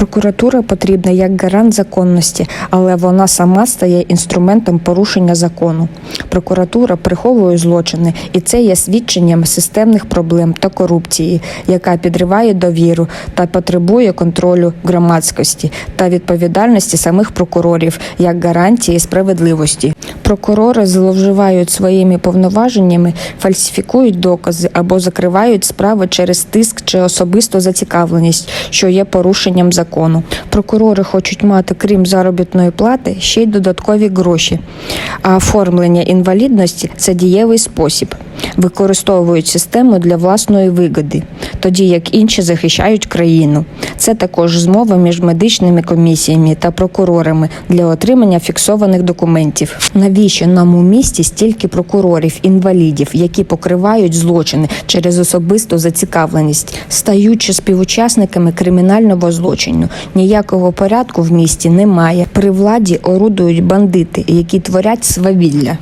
Прокуратура потрібна як гарант законності, але вона сама стає інструментом порушення закону. Прокуратура приховує злочини, і це є свідченням системних проблем та корупції, яка підриває довіру та потребує контролю громадськості та відповідальності самих прокурорів як гарантії справедливості. Прокурори зловживають своїми повноваженнями, фальсифікують докази або закривають справи через тиск чи особисту зацікавленість, що є порушенням закону. Прокурори хочуть мати, крім заробітної плати, ще й додаткові гроші. А оформлення інвалідності це дієвий спосіб. Використовують систему для власної вигоди, тоді як інші захищають країну. Це також змова між медичними комісіями та прокурорами для отримання фіксованих документів. Навіщо нам у місті стільки прокурорів, інвалідів, які покривають злочини через особисту зацікавленість, стаючи співучасниками кримінального злочину? Ніякого порядку в місті немає. При владі орудують бандити, які творять свавілля.